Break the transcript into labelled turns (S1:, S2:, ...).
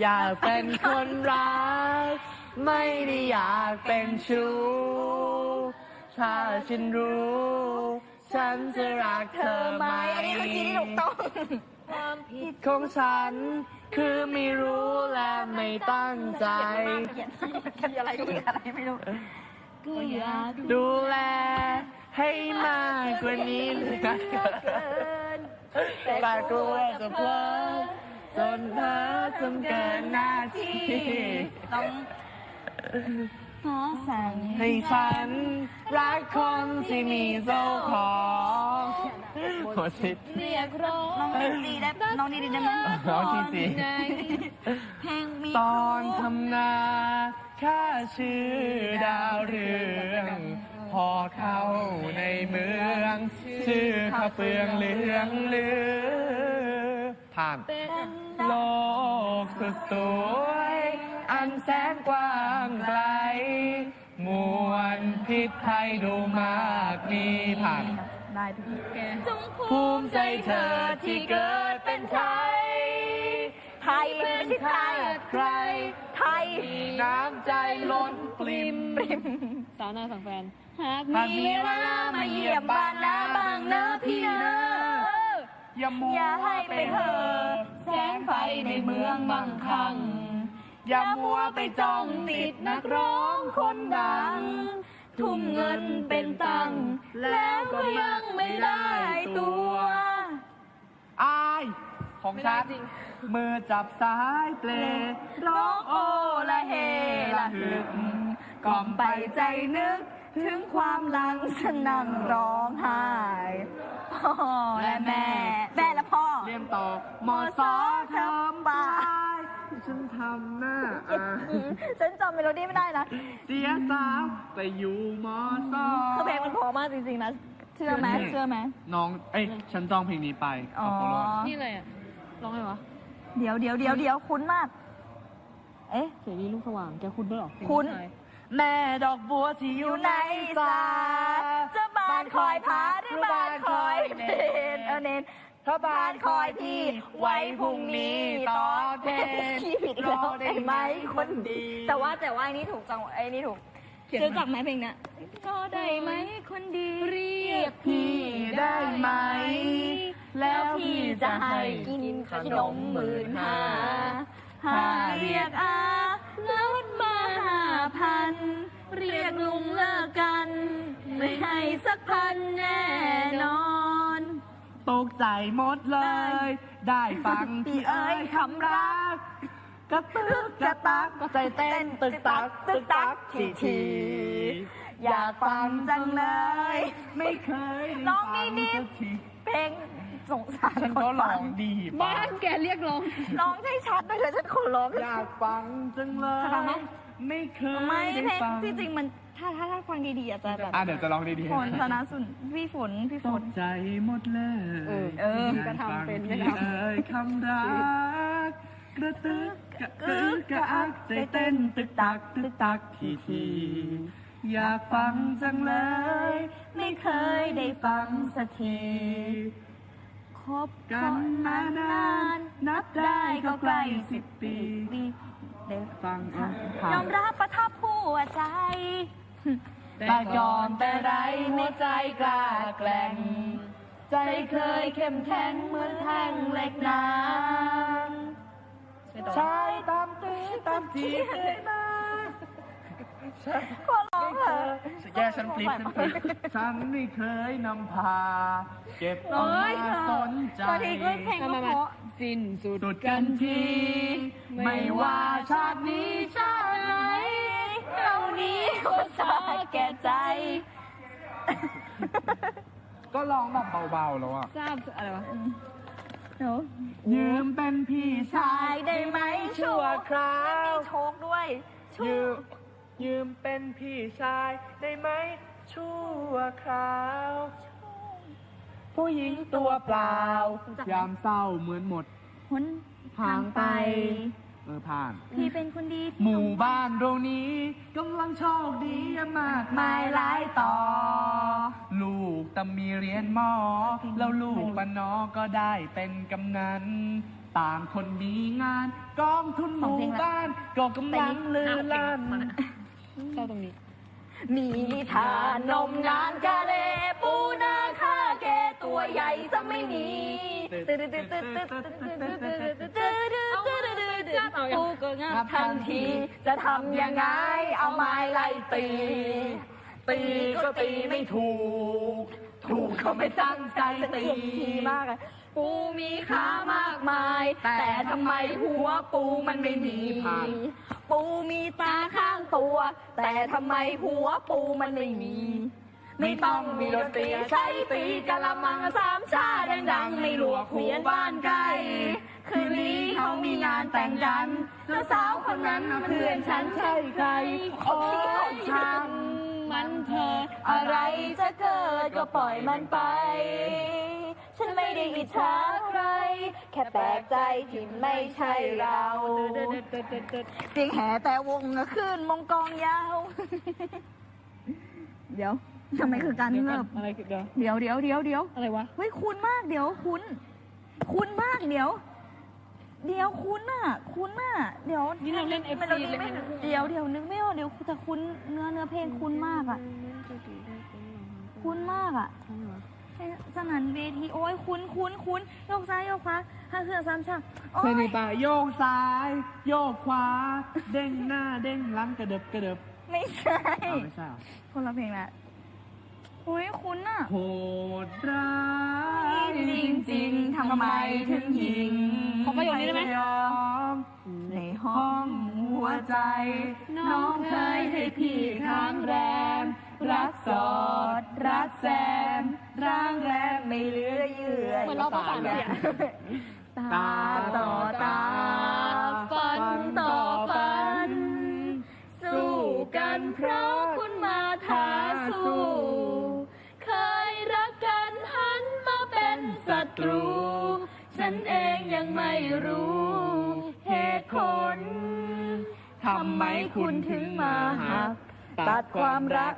S1: อยากเป็นคนรัก ไม่ได้อยากเป็นชู้ ถ้าฉันรู้ ฉันจะรักเธอไหม
S2: อันนี้คือคีย์ที่ถูกต้อง
S3: ความผิด
S1: ของฉัน คือไม่รู้และไม่ตั้งใจ
S2: เขียนเขียนอะไรอีอะไรไม่รู้
S3: ก็อยาก
S1: ดูแล ให้มากกว่านี้เลยนะแต่กลัวจะเพลินจนเธอ จนเกินหน้าที่
S2: ต้อง
S3: ฟ้าสั่ง
S1: ให้ฉันรักคนที่มีเจ้าของหัวชิด
S3: เรียกร้อง
S2: น้องดีดีได้น้องดีดีได้ไหม
S1: น้องที่สี่
S3: ไง
S2: เพลงมี
S1: ตอนทำนาข้าชื่อดาวเรือง พอเข้าในเมือง ชื่อข้าเฟืองเหลืองลือ ผ่าน
S3: เป็น
S1: โลกสุดสวย อันแสนกว้างไกล มวลพิษภัยดูมากมีผ่าน
S2: ได้ทุกที
S3: แกจง
S1: ภูมิใจเธอที่เกิดเป็นไทย
S2: ไทยไม่ใช่ไทย
S1: ใคร
S2: ไทย
S1: มีน้ำใจล้นปริม
S3: สาวนาสั่งแฟน หาก
S1: หาก
S3: มี
S1: มี
S3: เว
S1: เว
S3: ลา
S1: ลา
S3: มา
S1: มา
S3: เยี่
S1: เยี่
S3: ย
S1: ย
S3: ม
S1: ม
S3: บ้า
S1: บ้านน
S3: นะ
S1: นะ
S3: บา
S1: บางง
S3: เน
S1: เน
S3: อะ
S1: อะ
S3: พี่
S1: พี่
S3: เน
S1: เน
S3: อะ
S1: อะอย่ามัว
S2: อย่าให้ไปเถอะ
S3: แสงไฟในเมืองมั่งคั่ง
S1: อย่ามัวไปจ้องติดนักร้องคนดัง
S3: ทุ่มเงินเป็นตังค์แล้วก็ยังไม่ได้ตัว
S1: อายของฉัน
S3: ไม่ได้จริง
S1: มือจับสายเปลร้องโอละเฮละหึกกล่อมไปใจนึก
S2: ถึงความหลังฉันนั่งร้องไห้พ่อและแม่ แม่และพ่อ
S1: เรียนต่อมสอเทอมบ่ายฉันทำหน้าอา
S2: ฉันจำเมโลดี้ไม่ได้นะ
S1: เสียสาวแต่อยู่มสอ
S2: คือเพลงมันเพอมากจริงๆนะเชื่อไหมเชื่อไหม
S1: น้อง เอ้ย ฉันจองเพลงนี้ไป
S2: อ๋อ
S1: ขอบคุณรถ
S3: นี่อะไรอะร้องไงวะ
S2: เดี๋ยวเดี๋ยวเดี๋ยวเดี๋ยวคุ้นมาก เอ๊ะ
S3: เสรีลูกสว่างแกคุ้นด้วยหรอ
S2: คุ้น
S1: แม่ดอกบัวที่อ
S2: อยู่ยู่
S1: ใน
S2: ใน
S1: สา
S2: สาจะบานคอยพาหรือบานคอยเนนเออเนน
S1: ถ้าบ้านคอยพี่ไว้พรุ่งนี้ต่อเทน
S2: ขี้ผิดอีกแล้วได้ไหมคนดี แต่ว่าแต่ว่าไอ้นี่ถูกจังไอ้นี่ถูก
S3: เขียน
S2: เจอจากไหมเพลงเนี้ยก็ได้ไหมคนดี
S3: เรียก
S1: พี่ได้ไหม แล้วพี่จะให้
S2: กินขนมหมื่นห้าหาเรียกอา เรียกลุงเลิกกัน ไม่ให้สักพันแน่นอน
S1: ตกใจหมดเลย ได้ฟังพี่เอ้ยคำรัก กระตึกกระตักใจเต้นตึกตักตึกตักทีทีอยากฟังจังเลย ไม่เคยได้
S2: ร้อง
S1: ฟั
S2: ดีๆ
S1: สักที
S2: เพลงสงสาร
S1: ฉัน
S2: ค
S1: ก็
S2: น
S1: ร้
S2: ฟั
S1: องงดี
S3: บ้า
S1: ป่ะ
S3: นแกเรียกร้อง
S2: ร้องให้ชัดด้วยเลยฉันขอร้อง
S1: อยากฟังจังเลย
S2: ฟัง ไหม
S1: ไม่เคย
S2: ไม่
S1: ได้
S2: เพลง
S1: ฟัง
S2: ที่จริงมันถ้าถ้าถ้าฟังดีๆอาจจะแบบ
S1: อะเดี๋ยวจะร้องดีๆ
S2: ฝนธนสุนพี่ฝนพี่ฝ
S1: ต
S2: น
S1: กใจหมดเลย
S2: เออ
S1: ได้
S3: ก็ทำเป็น
S1: ฟัง
S3: ไม่
S1: พี่
S3: ทำ
S1: เอ่ยคำรักกระตึกกระกึกกระอักใจเต้นตึกตักตึกตักทีทีอยากฟังจังเลย
S2: ไม่เคยได้ฟังสักทีคบ
S1: กันมานาน นับได้ก็ใกล้สิบปี
S2: เดี๋ยว
S1: ฟังอะผ่าย
S2: อนมรับประทับหัวใจ
S1: แต่ก่อนแต่ไรหัวใจกล้าแกล้งใจเคยเข้มแข็งเหมือนแท่งเหล็กนานใช่ตามตีตามจีเลยนะ
S2: ขอร้องเถอะ
S1: แกฉันพลิปฉันพลิปฉันไม่เคยนำพา เก็บ
S2: ร้
S1: เอา
S2: อง
S1: มา
S2: เถอะ
S1: สนใจ
S2: บางทีก็เพลงก็
S3: มา
S2: เพ
S3: มา
S2: ราะ
S3: สิ้นสุด
S1: สุดกันที ไม่ว่าชาตินี้ชาติไหน
S2: เรานี้ก็สาแก่ใจ
S1: ก็ร้องแบบเบาๆแล้วอะ
S3: ทราบอะไรวะ
S2: เดี๋ยว
S1: ยืมเป็นพี่ชา
S2: ชายยได้ไหม
S1: ชั่วคราว
S2: มีโชคด้วยชู
S1: ยืม ยืมเป็นพี่ชายได้ไหมชั่วคราว ผู้หญิงตัวเปล่ายามเศร้าเหมือนหมด
S2: หน
S1: ทางไป เออผ่าน
S2: พี่เป็นคนดีที่
S1: หมู่บ้านตรงนี้กำลังโชคดีมากมายหลายต่อ ลูกตำมีเรียนหมอ แล้วลูกปนอก็ได้เป็นกำนัน ต่างคนมีงาน กองทุนห
S2: สอง
S1: มู่
S2: เพลงละ
S1: บ้านก็กำลังลือลั่น
S3: เข้า ตรงนี้
S2: มีนิทานนมนานกะเลปูนาคาเกตัวใหญ่ซะไม่มีปูก็งับทันทีจะทำยังไงเอาไม้ไล่ตี
S1: ตีก็ตีไม่ถูก ถูกก็ไม่ตั้งใจ
S2: จะ
S1: ตี
S2: เขียนทีมากอะ ปูมีขามากมาย แต่ทำไมหัวปูมันไม่มีปูมีตาข้างตัว แต่ทำไมหัวปูมันไม่มี ไม่ต้องมีดนตรีใช้ตีกะละมังสามชาดังๆไม่หลวกหูบ้านใกล้คืนนี้เขามีงานแต่งกันแล้วสาวคนนั้นเพื่อนฉันใช่ใครโอ้ช่างมันเธออะไรจะเกิดก็ปล่อยมันไป ฉันไม่ได้อิจฉาใคร แค่แปลกใจที่ไม่ใช่เรา เสียงแห่แต่วงอะขึ้นมงกองยาว เดี๋ยวทำไมคือการ
S3: เดี๋ยว
S2: เงิ
S3: ก่อบนอะไรคือเดี๋ยว
S2: เดี๋ยวเดี๋ยวเดี๋ยวเดี๋ยว
S3: อะไรวะ
S2: เฮ้ยคุ้นมากเดี๋ยวคุ้นคุ้นมากเดี๋ยว เดี๋ยวคุ้นอะคุ้นอะเดี๋ยว
S3: นี่เราเล่น
S2: ไม่
S3: FC
S2: เรา
S3: เลย
S2: ไม่
S3: นะ
S2: เดี๋ยวเดี๋ยวนึกไม่ออกเดี๋ยวแต่คุ้นเนื้อเนื้อเพลงคุ้นมากอะ คุ้นมากอะ สนันเวทีโอ้ยคุ้นคุ้นคุ้นโยกซ้ายโยกขวาห้าเครื่องสามช่างโอ้
S1: เซ
S2: ย
S1: นิปะโยกซ้าย โยกขวา เด้งหน้าเด้งหลังกระเดิบกระเดิบ
S2: ไม่ใช่
S1: อ้าวไม่ใช่เหรอ
S2: คนละเพลงละโอ้ยคุ้นอะ
S1: โหดร้าย
S2: จริงๆทำไมถึงยิง
S3: ขอประโยคนี้ได้ไหม
S1: ยอม
S2: ในห้
S1: ห้
S2: อ
S1: องงหัวใจ น้องเคยให้พี่ค้างแรม รักสอด รักแซม ร่างแรม
S2: ไม่เหลือเยื่อ
S3: เหมือนเราประสานเสียง
S2: ตาต่อตาฟันต่อฟัน สู้กันเพราะคุณมาท้าสู้ เคยรักกันหันมาเป็นศัตรู ฉันเองยังไม่รู้เหตุผล
S1: ทำไมคุณถึงมาหัก ตัดความรัก